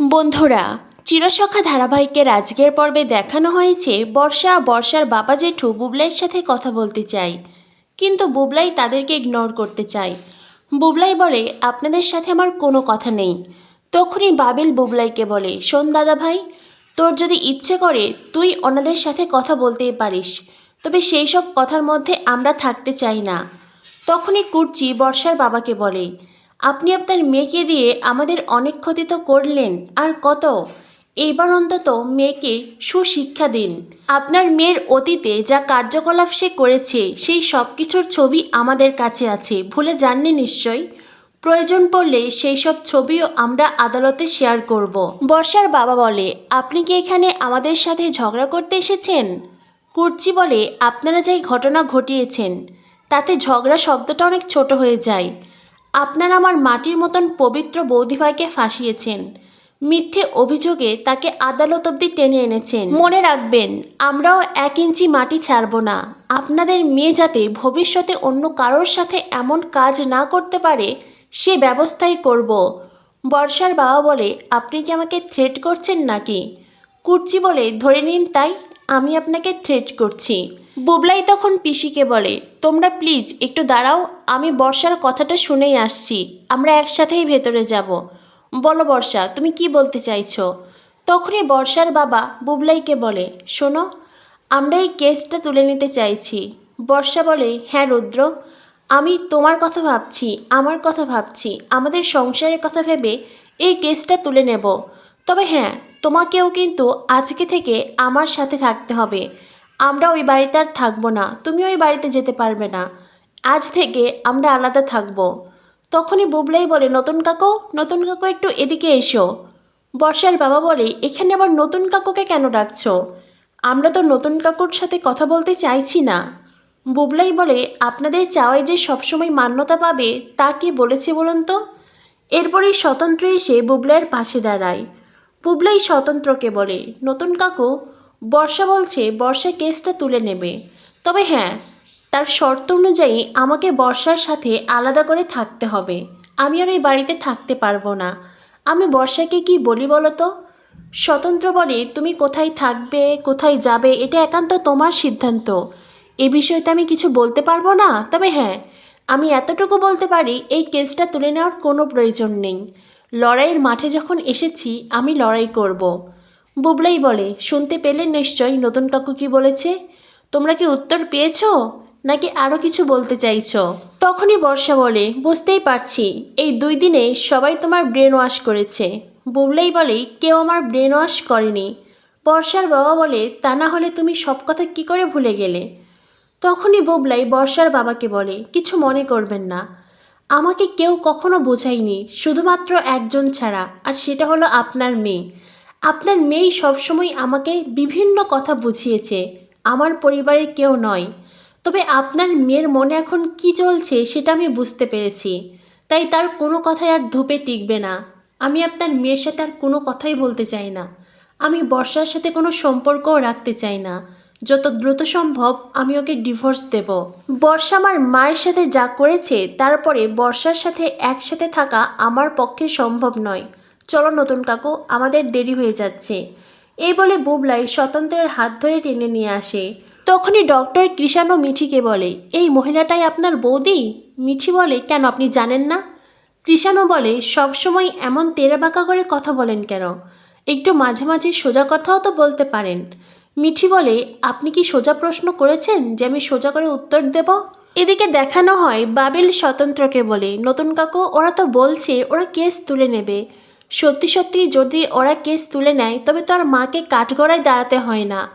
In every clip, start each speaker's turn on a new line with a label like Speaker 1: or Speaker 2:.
Speaker 1: বন্ধুরা, চিরসখা ধারাবাহিকের আজকের পর্বে দেখানো হয়েছে বর্ষা বর্ষার বাবা জেঠু বুবলাইয়ের সাথে কথা বলতে চাই। কিন্তু বুবলাই তাদেরকে ইগনোর করতে চায়। বুবলাই বলে, আপনাদের সাথে আমার কোনো কথা নেই। তখনই বাবিল বুবলাইকে বলে, শোন দাদা ভাই, তোর যদি ইচ্ছে করে, তুই ওনাদের সাথে কথা বলতেই পারিস। তবে সেই সব কথার মধ্যে আমরা থাকতে চাই না। তখনই কুর্চি বর্ষার বাবাকে বলে আপনি আপনার মেয়েকে দিয়ে আমাদের অনেক ক্ষতি তো করলেন, আর কত? এইবার অন্তত মেয়েকে সুশিক্ষা দিন। আপনার মেয়ের অতীতে যা কার্যকলাপ সে করেছে, সেই সব কিছুর ছবি আমাদের কাছে আছে, ভুলে যাননি নিশ্চয়ই প্রয়োজন পড়লে সেই সব ছবিও আমরা আদালতে শেয়ার করব। বর্ষার বাবা বলে, আপনি কি এখানে আমাদের সাথে ঝগড়া করতে এসেছেন? কুর্চি বলে, আপনারা যেই ঘটনা ঘটিয়েছেন, তাতে ঝগড়া শব্দটা অনেক ছোট হয়ে যায়। আপনারা আমার মাটির মতন পবিত্র বৌদিভাইকে ফাঁসিয়েছেন। মিথ্যে অভিযোগে তাকে আদালত অবধি টেনে এনেছেন। মনে রাখবেন, আমরাও এক ইঞ্চি মাটি ছাড়ব না। আপনাদের মেয়ে যাতে ভবিষ্যতে অন্য কারোর সাথে এমন কাজ না করতে পারে, সে ব্যবস্থাই করব। বর্ষার বাবা বলে, আপনি কি আমাকে থ্রেট করছেন নাকি? কুর্চি বলে, ধরে নিন তাই, আমি আপনাকে থ্রেট করছি। বুবলাই তখন পিসিকে বলে, তোমরা প্লিজ একটু দাঁড়াও, আমি বর্ষার কথাটা শুনেই আসছি, আমরা একসাথেই ভেতরে যাব। বলো বর্ষা, তুমি কি বলতে চাইছো? তখনই বর্ষার বাবা বুবলাইকে বলে, শোনো, আমরা এই কেসটা তুলে নিতে চাইছি। বর্ষা বলে হ্যাঁ রুদ্র, আমি তোমার কথা ভাবছি, আমার কথা ভাবছি, আমাদের সংসারের কথা ভেবে এই কেসটা তুলে নেব। তবে হ্যাঁ তোমাকেও কিন্তু আজকে থেকে আমার সাথে থাকতে হবে। আমরা ওই বাড়িতে আর থাকব না। তুমি ওই বাড়িতে যেতে পারবে না। আজ থেকে আমরা আলাদা থাকব। তখনই বুবলাই বলে, নতুন কাকু নতুন কাকু, একটু এদিকে এসো। বর্ষার বাবা বলে, এখানে আবার নতুন কাকুকে কেন ডাকছো? আমরা তো নতুন কাকুর সাথে কথা বলতে চাইছি না। বুবলাই বলে, আপনাদের চাওয়ায় যে সবসময় মান্যতা পাবে, তা কি বলেছে বলুন তো? এরপরেই স্বতন্ত্র এসে বুবলাইয়ের পাশে দাঁড়ায়। বুবলাই স্বতন্ত্রকে বলে, নতুন কাকু বর্ষা বলছে, বর্ষা কেসটা তুলে নেবে। তবে হ্যাঁ তার শর্ত অনুযায়ী আমাকে বর্ষার সাথে আলাদা করে থাকতে হবে। আমি আর এই বাড়িতে থাকতে পারব না। আমি বর্ষাকে কি বলি বলো তো? স্বতন্ত্র বলে তুমি কোথায় থাকবে, কোথায় যাবে, এটা একান্ত তোমার সিদ্ধান্ত। এ বিষয়তে আমি কিছু বলতে পারব না? তবে হ্যাঁ আমি এতটুকু বলতে পারি, এই কেসটা তুলে নেওয়ার কোনো প্রয়োজন নেই। লড়াইয়ের মাঠে যখন এসেছি, আমি লড়াই করব। বুবলাই বলে, শুনতে পেলে নিশ্চয়ই নতুন কাকু কি বলেছে? তোমরা কি উত্তর পেয়েছ? নাকি আরও কিছু বলতে চাইছ? তখনই বর্ষা বলে, বুঝতেই পারছি, এই দুই দিনে সবাই তোমার ব্রেন ওয়াশ করেছে। বুবলাই বলে, কেউ আমার ব্রেন ওয়াশ করেনি। বর্ষার বাবা বলে, তা না হলে তুমি সব কথা কি করে ভুলে গেলে? তখনই বুবলাই বর্ষার বাবাকে বলে, কিছু মনে করবেন না। আমাকে কেউ কখনো বোঝায়নি, শুধুমাত্র একজন ছাড়া, আর সেটা হলো আপনার মেয়ে। আপনার মেয়ে সবসময় আমাকে বিভিন্ন কথা বুঝিয়েছে। আমার পরিবারের কেউ নয়। তবে আপনার মেয়ের মনে এখন কি চলছে সেটা আমি বুঝতে পেরেছি। তাই তার কোনো কথাই আর ধূপে টিকবে না। আমি আপনার মেয়ের সাথে আর কোনো কথাই বলতে চাই না। আমি বর্ষার সাথে কোনো সম্পর্কও রাখতে চাই না। যত দ্রুত সম্ভব আমি ওকে ডিভোর্স দেব। বর্ষা আমার মায়ের সাথে যা করেছে, তারপরে বর্ষার সাথে একসাথে থাকা আমার পক্ষে সম্ভব নয়। চলো নতুন কাকু, আমাদের দেরি হয়ে যাচ্ছে। এই বলে বুবলাই স্বতন্ত্রের হাত ধরে টেনে নিয়ে আসে। তখনই ডক্টর কৃষাণ মিঠিকে বলে, এই মহিলাটাই আপনার বৌদি? মিঠি বলে, কেন আপনি জানেন না? কৃষাণও বলে সবসময় এমন তেরাবাঁকা করে কথা বলেন কেন? একটু মাঝে মাঝে সোজা কথাও তো বলতে পারেন। মিঠি বলে, আপনি কি সোজা প্রশ্ন করেছেন যে আমি সোজা করে উত্তর দেব? এদিকে দেখানো হয় বাবিল স্বতন্ত্রকে বলে, নতুন কাকু, ওরা তো বলছে, ওরা কেস তুলে নেবে। সত্যি সত্যি যদি ওরা কেস তুলে নেয়, তবে তার মাকে কাঠগড়ায় দাঁড়াতে হয় না।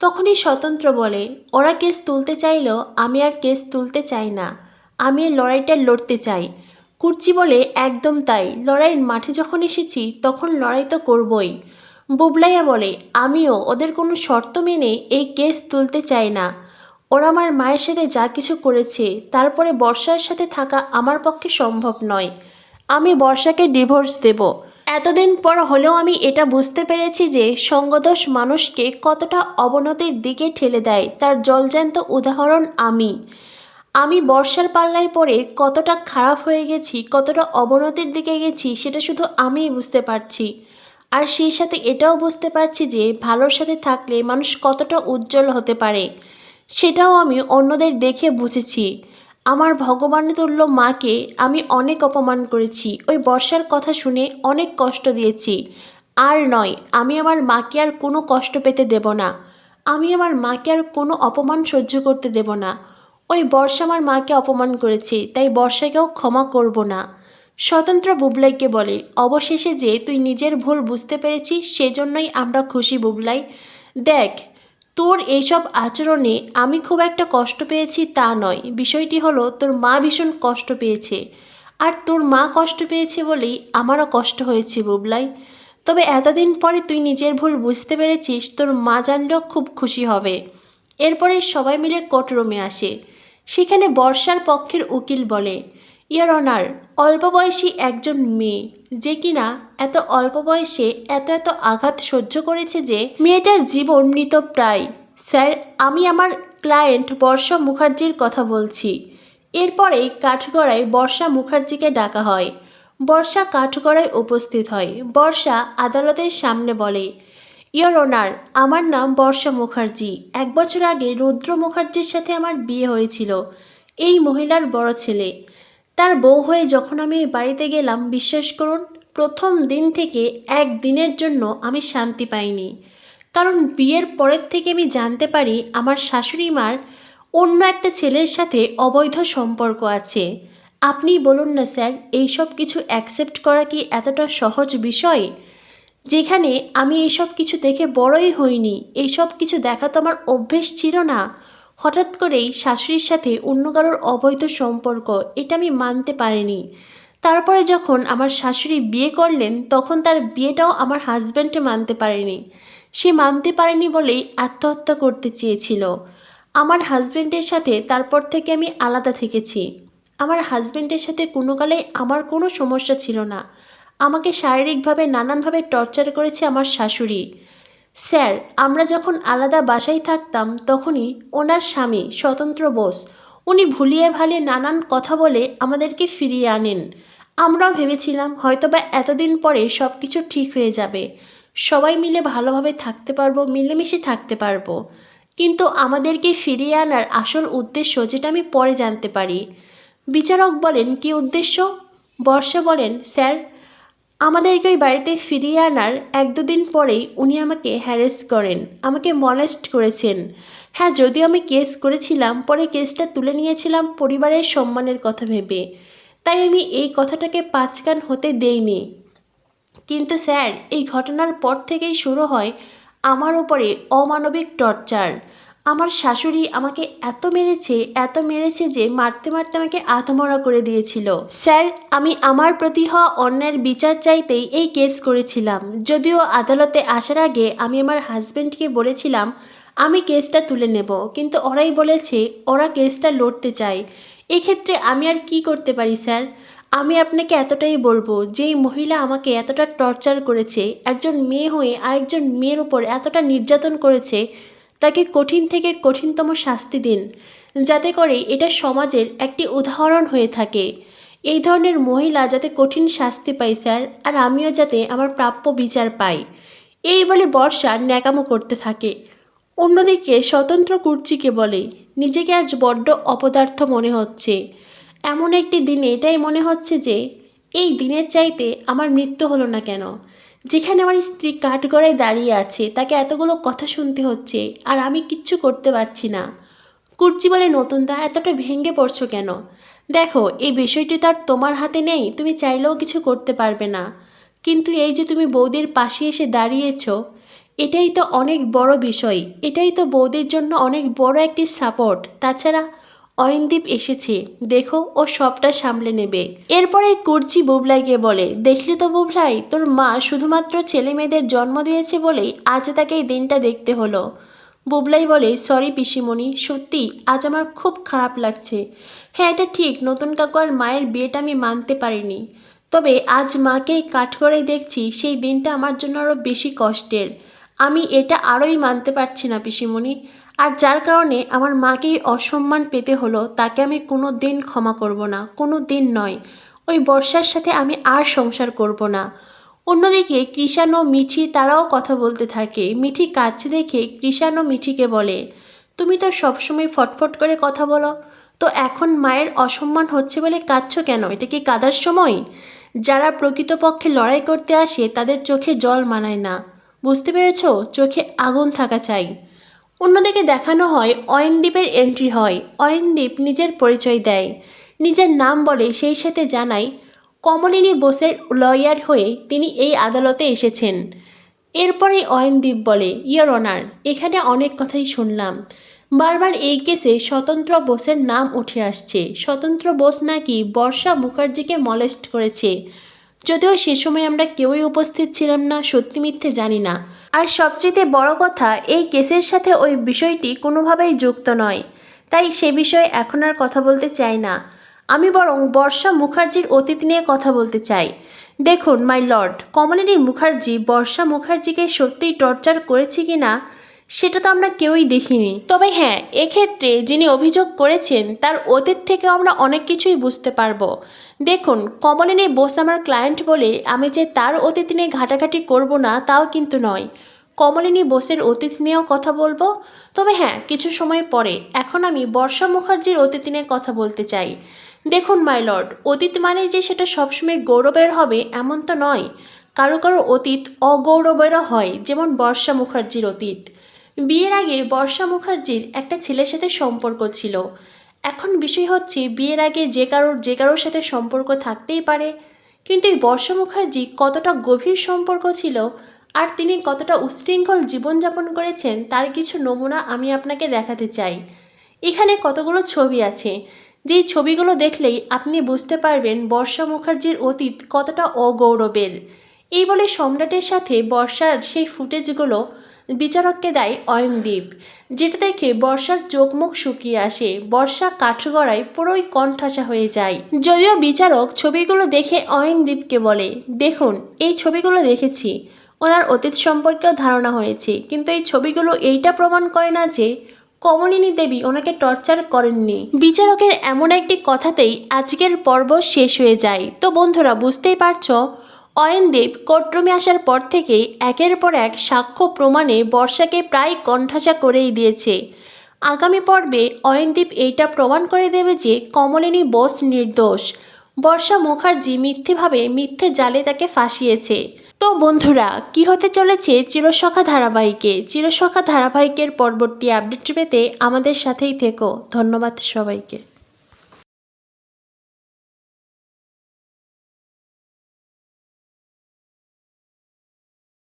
Speaker 1: তখনই স্বতন্ত্র বলে, ওরা কেস তুলতে চাইলেও আমি আর কেস তুলতে চাই না। আমি লড়াইটা লড়তে চাই। কুর্চি বলে, একদম তাই। লড়াইয়ের মাঠে যখন এসেছি, তখন লড়াই তো করবই। বুবলাইয়া বলে, আমিও, ওদের কোনো শর্ত মেনে এই কেস তুলতে চাই না। ওরা আমার মায়ের সাথে যা কিছু করেছে, তারপরে বর্ষার সাথে থাকা আমার পক্ষে সম্ভব নয়। আমি বর্ষাকে ডিভোর্স দেব। এতদিন পর হলেও আমি এটা বুঝতে পেরেছি যে সঙ্গদোষ মানুষকে কতটা অবনতির দিকে ঠেলে দেয়। তার জলজ্যান্ত উদাহরণ আমি। আমি বর্ষার পাল্লায় পড়ে কতটা খারাপ হয়ে গেছি, কতটা অবনতির দিকে গেছি, সেটা শুধু আমিই বুঝতে পারছি। আর সেই সাথে এটাও বুঝতে পারছি যে ভালোর সাথে থাকলে মানুষ কতটা উজ্জ্বল হতে পারে। সেটাও আমি অন্যদের দেখে বুঝেছি। আমার ভগবান তুল্য মাকে আমি অনেক অপমান করেছি। ওই বর্ষার কথা শুনে অনেক কষ্ট দিয়েছি। আর নয়, আমি আমার মাকে আর কোনো কষ্ট পেতে দেব না। আমি আমার মাকে আর কোনো অপমান সহ্য করতে দেব না। ওই বর্ষা আমার মাকে অপমান করেছে, তাই বর্ষাকেও ক্ষমা করব না। স্বতন্ত্র বুবলাইকে বলে, অবশেষে যে তুই নিজের ভুল বুঝতে পেরেছিস, সেজন্যই আমরা খুশি বুবলাই। দেখ তোর এইসব আচরণে আমি খুব একটা কষ্ট পেয়েছি তা নয়। বিষয়টি হলো, তোর মা ভীষণ কষ্ট পেয়েছে। আর তোর মা কষ্ট পেয়েছে বলেই আমারও কষ্ট হয়েছে বুবলাই। তবে এতদিন পরে তুই নিজের ভুল বুঝতে পেরেছিস, তোর মা জানলেও খুব খুশি হবে। এরপরে সবাই মিলে কোর্টরুমে আসে। সেখানে বর্ষার পক্ষের উকিল বলে ইয়ার অনার, অল্প বয়সী একজন মেয়ে যে কিনা এত অল্প বয়সে এত এত আঘাত সহ্য করেছে যে মেয়েটার জীবন মৃতপ্রায় স্যার, আমি আমার ক্লায়েন্ট বর্ষা মুখার্জির কথা বলছি। এরপরেই কাঠগড়ায় বর্ষা মুখার্জিকে ডাকা হয়। বর্ষা কাঠগড়ায় উপস্থিত হয়। বর্ষা আদালতের সামনে বলে, ইয়র অনার, আমার নাম বর্ষা মুখার্জি। এক বছর আগে রুদ্র মুখার্জির সাথে আমার বিয়ে হয়েছিল। এই মহিলার বড় ছেলে। তার বউ হয়ে যখন আমি বাড়িতে গেলাম, বিশ্বাস করুন, প্রথম দিন থেকে এক দিনের জন্য আমি শান্তি পাইনি। কারণ বিয়ের পরের থেকে আমি জানতে পারি আমার শাশুড়ি মার অন্য একটা ছেলের সাথে অবৈধ সম্পর্ক আছে। আপনি বলুন না স্যার, এইসব কিছু অ্যাকসেপ্ট করা কি এতটা সহজ বিষয়? যেখানে আমি এইসব কিছু দেখে বড়ই হইনি। এইসব কিছু দেখা তো আমার অভ্যেস ছিল না। হঠাৎ করেই শাশুড়ির সাথে অন্য কারোর অবৈধ সম্পর্ক, এটা আমি মানতে পারিনি। তারপরে যখন আমার শাশুড়ি বিয়ে করলেন, তখন তার বিয়েটাও আমার হাজব্যান্ডে মানতে পারেনি। সে মানতে পারেনি বলেই আত্মহত্যা করতে চেয়েছিল। আমার হাজব্যান্ডের সাথে তারপর থেকে আমি আলাদা থেকেছি। আমার হাজব্যান্ডের সাথে কোনো কালে আমার কোনো সমস্যা ছিল না। আমাকে শারীরিকভাবে, নানানভাবে টর্চার করেছে আমার শাশুড়ি। স্যার, আমরা যখন আলাদা বাসায় থাকতাম, তখনই ওনার স্বামী স্বতন্ত্র বোস। উনি ভুলিয়ে ভালিয়ে নানান কথা বলে আমাদেরকে ফিরিয়ে আনেন। আমরাও ভেবেছিলাম হয়তোবা এতদিন পরে সব কিছু ঠিক হয়ে যাবে। সবাই মিলে ভালোভাবে থাকতে পারব, মিলেমিশে থাকতে পারব। কিন্তু আমাদেরকে ফিরিয়ে আনার আসল উদ্দেশ্য যেটা আমি পরে জানতে পারি। বিচারক বলেন, কি উদ্দেশ্য? বর্ষা বলেন, স্যার আমাদেরকে ওই বাড়িতে ফিরিয়ে আনার এক দুদিন পরেই উনি আমাকে হ্যারেস করেন, আমাকে মলেস্ট করেছেন। হ্যাঁ যদিও আমি কেস করেছিলাম, পরে কেসটা তুলে নিয়েছিলাম পরিবারের সম্মানের কথা ভেবে। তাই আমি এই কথাটাকে পাঁচকান হতে দেইনি। কিন্তু স্যার, এই ঘটনার পর থেকেই শুরু হয় আমার ওপরে অমানবিক টর্চার। আমার শাশুড়ি আমাকে এত মেরেছে এত মেরেছে যে মারতে মারতে আমাকে আত্মমরা করে দিয়েছিল। স্যার, আমি আমার প্রতি হওয়া অন্যের বিচার চাইতেই এই কেস করেছিলাম। যদিও আদালতে আসার আগে আমি আমার হাজব্যান্ডকে বলেছিলাম, আমি কেসটা তুলে নেব। কিন্তু ওরাই বলেছে, ওরা কেসটা লড়তে চায়। এক্ষেত্রে আমি আর কি করতে পারি, স্যার? আমি আপনাকে এতটাই বলব, যেই মহিলা আমাকে এতটা টর্চার করেছে, একজন মেয়ে হয়ে আরেকজন মেয়ের উপর এতটা নির্যাতন করেছে তাকে কঠিন থেকে কঠিনতম শাস্তি দিন, যাতে করে এটা সমাজের একটি উদাহরণ হয়ে থাকে। এই ধরনের মহিলা যাতে কঠিন শাস্তি পায়, স্যার, আর আমিও যাতে আমার প্রাপ্য বিচার পাই। এই বলে বর্ষা ন্যাকামো করতে থাকে। অন্যদিকে স্বতন্ত্র কুর্চিকে বলে, নিজেকে আজ বড্ড অপদার্থ মনে হচ্ছে। এমন একটি দিনে এটাই মনে হচ্ছে যে, এই দিনের চাইতে আমার মৃত্যু হলো না কেন? যেখানে আমার স্ত্রী কাঠগড়ায় দাঁড়িয়ে আছে, তাকে এতগুলো কথা শুনতে হচ্ছে, আর আমি কিচ্ছু করতে পারছি না। কুর্চি বলে নতুন দা এতটা ভেঙে পড়ছো কেন? দেখো, এই বিষয়টি তো আর তোমার হাতে নেই, তুমি চাইলেও কিছু করতে পারবে না। কিন্তু এই যে তুমি বৌদির পাশে এসে দাঁড়িয়েছ, এটাই তো অনেক বড় বিষয়, এটাই তো বৌদির জন্য অনেক বড় একটি সাপোর্ট তাছাড়া অয়নদীপ এসেছে, দেখো ও সবটা সামলে নেবে। এরপরে কুর্চি বুবলাইকে বলে, দেখলি তো বুবলাই, তোর মা শুধুমাত্র ছেলে মেয়েদের জন্ম দিয়েছে বলেই আজ তাকে এই দিনটা দেখতে হলো। বুবলাই বলে সরি পিসিমণি, সত্যি আজ আমার খুব খারাপ লাগছে। হ্যাঁ এটা ঠিক, নতুন কাকু আর মায়ের বিয়েটা আমি মানতে পারিনি। তবে আজ মাকে এই কাঠগড়ায় দেখছি, সেই দিনটা আমার জন্য আরও বেশি কষ্টের। আমি এটা আরোই মানতে পারছি না পিসিমণি। আর যার কারণে আমার মাকেই অসম্মান পেতে হলো, তাকে আমি কোনো দিন ক্ষমা করব না কোনো দিন নয়। ওই বর্ষার সাথে আমি আর সংসার করব না। অন্যদিকে কৃষাণ ও মিঠি তারাও কথা বলতে থাকে। মিঠি কাঁদছে দেখে কৃষাণ ও মিঠিকে বলে, তুমি তো সবসময় ফটফট করে কথা বলো। তো এখন মায়ের অসম্মান হচ্ছে বলে কাঁদছো কেন? এটা কি কাদার সময়? যারা প্রকৃতপক্ষে লড়াই করতে আসে, তাদের চোখে জল মানায় না। বুঝতে পেরেছ? চোখে আগুন থাকা চাই। অন্যদিকে দেখানো হয়, অয়নদীপের এন্ট্রি হয়। অয়নদীপ নিজের পরিচয় দেয়। নিজের নাম বলে সেই সাথে জানায়, কমলিনী বোসের লয়ার হয়ে তিনি এই আদালতে এসেছেন। এরপরে অয়নদীপ বলে ইয়র অনার এখানে অনেক কথাই শুনলাম। বারবার এই কেসে স্বতন্ত্র বোসের নাম উঠে আসছে। স্বতন্ত্র বোস নাকি বর্ষা মুখার্জিকে মলেস্ট করেছে। যদিও সে সময় আমরা কেউই উপস্থিত ছিলাম না, সত্যি মিথ্যে জানি না। আর সবচেয়ে বড় কথা, এই কেসের সাথে ওই বিষয়টি কোনোভাবেই যুক্ত নয়। তাই সে বিষয়ে এখন আর কথা বলতে চাই না। আমি বরং বর্ষা মুখার্জির অতীত নিয়ে কথা বলতে চাই। দেখুন, মাই লর্ড কমলিনী মুখার্জি বর্ষা মুখার্জিকে সত্যিই টর্চার করেছে কি না সেটা তো আমরা কেউই দেখিনি। তবে হ্যাঁ এক্ষেত্রে যিনি অভিযোগ করেছেন, তার অতীত থেকে আমরা অনেক কিছুই বুঝতে পারব। দেখুন, কমলিনী বোস আমার ক্লায়েন্ট বলে, আমি যে তার অতীত নিয়ে ঘাটাঘাটি করব না, তাও কিন্তু নয়। কমলিনী বোসের অতীত নিয়েও কথা বলব? তবে হ্যাঁ কিছু সময় পরে, এখন আমি বর্ষা মুখার্জির অতীত নিয়ে কথা বলতে চাই। দেখুন মাই লর্ড অতীত মানে যে সেটা সবসময় গৌরবের হবে, এমন তো নয়। কারও কারও অতীত অগৌরবেরও হয়, যেমন বর্ষা মুখার্জির অতীত। বিয়ের আগে বর্ষা মুখার্জির একটা ছেলের সাথে সম্পর্ক ছিল। এখন বিষয় হচ্ছে, বিয়ের আগে যে কারোর যে কারোর সাথে সম্পর্ক থাকতেই পারে। কিন্তু এই বর্ষা মুখার্জি কতটা গভীর সম্পর্ক ছিল আর তিনি কতটা উচ্ছৃঙ্খল জীবনযাপন করেছেন, তার কিছু নমুনা আমি আপনাকে দেখাতে চাই। এখানে কতগুলো ছবি আছে? যেই ছবিগুলো দেখলেই আপনি বুঝতে পারবেন বর্ষা মুখার্জির অতীত কতটা অগৌরবের। এই বলে সম্রাটের সাথে বর্ষার সেই ফুটেজগুলো বিচারককে দেয় অয়নদীপ, যেটা দেখে বর্ষার চোখ মুখ শুকিয়ে আসে। বর্ষা কাঠগড়ায় পুরোই কণ্ঠাসা হয়ে যায়। যদিও বিচারক ছবিগুলো দেখে অয়নদীপকে বলে, দেখুন, এই ছবিগুলো দেখেছি। ওনার অতীত সম্পর্কেও ধারণা হয়েছে, কিন্তু এই ছবিগুলো এইটা প্রমাণ করে না যে কমলিনী দেবী ওনাকে টর্চার করেননি। বিচারকের এমন একটি কথাতেই আজকের পর্ব শেষ হয়ে যায়। তো বন্ধুরা, বুঝতেই পারছ অয়নদেব কোর্টরুমে আসার পর থেকেই একের পর এক সাক্ষ্য প্রমাণে বর্ষাকে প্রায় কণ্ঠাসা করেই দিয়েছে। আগামী পর্বে অয়নদীপ এইটা প্রমাণ করে দেবে যে কমলিনী বোস নির্দোষ। বর্ষা মুখার্জি মিথ্যেভাবে মিথ্যে জালে তাকে ফাঁসিয়েছে। তো বন্ধুরা, কি হতে চলেছে চিরসখা ধারাবাহিকে? চিরসখা ধারাবাহিকের পরবর্তী আপডেট পেতে আমাদের সাথেই থেকো। ধন্যবাদ সবাইকে।